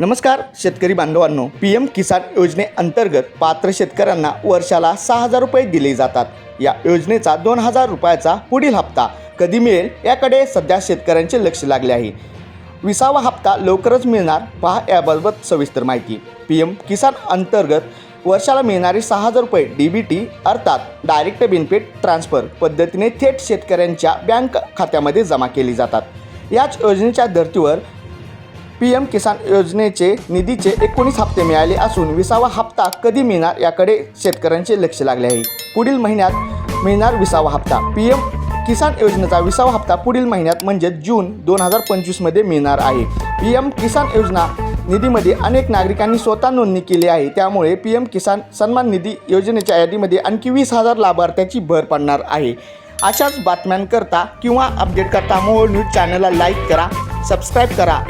नमस्कार शेतकरी बांधवांनो. पी एम किसान योजनेअंतर्गत पात्र शेतकऱ्यांना वर्षाला सहा हजार रुपये दिले जातात. या योजनेचा दोन हजार रुपयाचा पुढील हप्ता कधी मिळेल याकडे सध्या शेतकऱ्यांचे लक्ष लागले आहे. विसावा हप्ता लवकरच मिळणार पहा याबाबत सविस्तर माहिती. पी एम किसान अंतर्गत वर्षाला मिळणारे सहा हजार रुपये डी बी टी अर्थात डायरेक्ट बेनिफिट ट्रान्सफर पद्धतीने थेट शेतकऱ्यांच्या बँक खात्यामध्ये जमा केली जातात. याच योजनेच्या धर्तीवर पी एम किसान योजनेचे निधीचे एकोणीस हप्ते मिळाले असून विसावा हप्ता कधी मिळणार याकडे शेतकऱ्यांचे लक्ष लागले आहे. पुढील महिन्यात मिळणार विसावा हप्ता. पी एम किसान योजनेचा विसावा हप्ता पुढील महिन्यात म्हणजे जून दोन हजार पंचवीसमध्ये मिळणार आहे. पी एम किसान योजना निधीमध्ये अनेक नागरिकांनी स्वतः नोंदणी केली आहे. त्यामुळे पी एम किसान सन्मान निधी योजनेच्या यादीमध्ये आणखी वीस हजार लाभार्थ्याची भर पडणार आहे. अशाच बातम्यांकरता किंवा अपडेट करता मोहोळ न्यूज चॅनलला लाईक करा सबस्क्राईब करा.